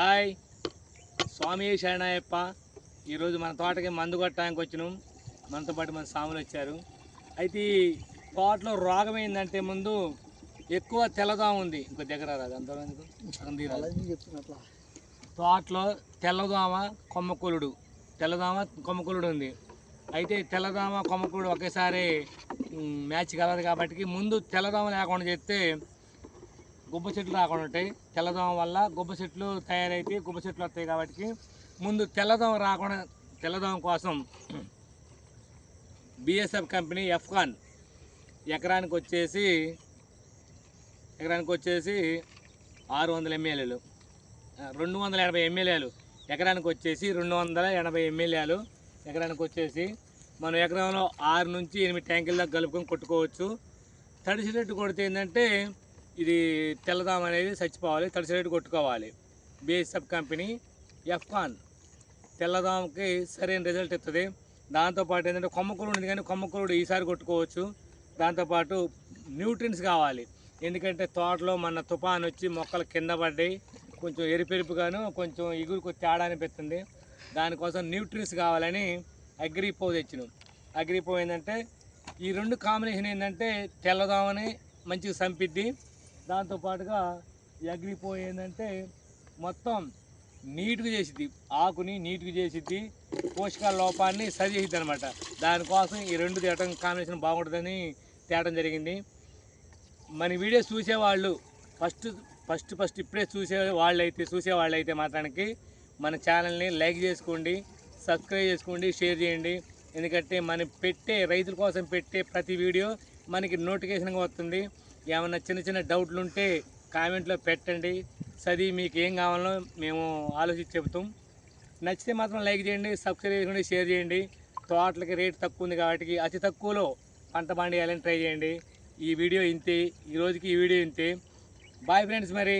Hi. స్వామి శరణయ్యప్ప ఈరోజు మన తోటకి మందు కొట్టడానికి వచ్చినాం. మనతో పాటు మన స్వాములు వచ్చారు. అయితే ఈ తోటలో రోగం ఏంటంటే ముందు ఎక్కువ తెల్లదోమ ఉంది. ఇంకో దగ్గర రాదు. అంతవరకు తోటలో తెల్లదోమ కొమ్మకులుడు. తెల్లదోమ కొమ్మకులుడు ఉంది. అయితే తెల్లదోమ కొమ్మకులుడు ఒకేసారి మ్యాచ్ కలదు కాబట్టి ముందు తెల్లదోమ లేకుండా చేస్తే గుబ్బ చెట్లు రాకుండా ఉంటాయి. తెల్లదోమ వల్ల గుబ్బ చెట్లు తయారైతే గుబ్బ చెట్లు వస్తాయి కాబట్టి ముందు తెల్లదోమ రాకుండా తెల్లదోమ కోసం బిఎస్ఎఫ్ కంపెనీ ఎఫ్కాన్ ఎకరానికి వచ్చేసి ఎకరానికి వచ్చేసి ఆరు వందల ఎంఎల్ఏలు రెండు వందల ఎనభై ఎమ్మెల్యేలు ఎకరానికి వచ్చేసి రెండు వందల ఎనభై ఎమ్మెల్యేలు ఎకరానికి వచ్చేసి మనం ఎకరంలో ఆరు నుంచి ఎనిమిది ట్యాంకుల దాకా కలుపుకొని కొట్టుకోవచ్చు. తడిసినట్టు కొడితే ఏంటంటే ఇది తెల్లదాం అనేది చచ్చిపోవాలి తడిసినట్టు కొట్టుకోవాలి. బిఎస్ఎఫ్ కంపెనీ ఎఫ్కాన్ తెల్లదాంకి సరైన రిజల్ట్ ఇస్తుంది దాంతోపాటు ఏంటంటే కొమ్మకూరుడు ఉంది కానీ కొమ్మకూరుడు ఈసారి కొట్టుకోవచ్చు. దాంతోపాటు న్యూట్రిన్స్ కావాలి. ఎందుకంటే తోటలో మన తుఫాన్ వచ్చి మొక్కలు కింద పడ్డాయి. కొంచెం ఎరిపెరుపుగాను కొంచెం ఇగురుకు తేడా అనిపిస్తుంది. దానికోసం న్యూట్రిన్స్ కావాలని అగ్రిపో తెచ్చినాం. అగ్రిపో ఏంటంటే ఈ రెండు కాంబినేషన్ ఏంటంటే తెల్లదామని మంచిగా సంపిద్ది. దాంతోపాటుగా ఈ అగ్రిపో ఏంటంటే మొత్తం నీట్గా చేసిద్ది. ఆకుని నీట్గా చేసిద్ది. పోషకాల లోపాన్ని సరి చేసిద్ది అనమాట దానికోసం ఈ రెండు తేటం కాంబినేషన్ బాగుంటుందని తేటం జరిగింది. మన వీడియో చూసేవాళ్ళు ఫస్ట్ ఫస్ట్ ఫస్ట్ ఇప్పుడే చూసే వాళ్ళైతే చూసేవాళ్ళైతే మాత్రానికి మన ఛానల్ని లైక్ చేసుకోండి సబ్స్క్రైబ్ చేసుకోండి షేర్ చేయండి. ఎందుకంటే మనం పెట్టే రైతుల కోసం పెట్టే ప్రతి వీడియో మనకి నోటిఫికేషన్గా వస్తుంది. ఏమైనా చిన్న చిన్న డౌట్లు ఉంటే కామెంట్లో పెట్టండి. చదివి మీకు ఏం కావాలో మేము ఆలోచించి చెబుతాం. నచ్చితే మాత్రం లైక్ చేయండి సబ్స్క్రైబ్ చేసుకోండి షేర్ చేయండి. తోటలకి రేట్ తక్కువ ఉంది కాబట్టి అతి తక్కువలో పంట పండియాలని ట్రై చేయండి. ఈ వీడియో ఇంతే ఈ రోజుకి ఈ వీడియో ఇంతే. బాయ్ ఫ్రెండ్స్ మరి.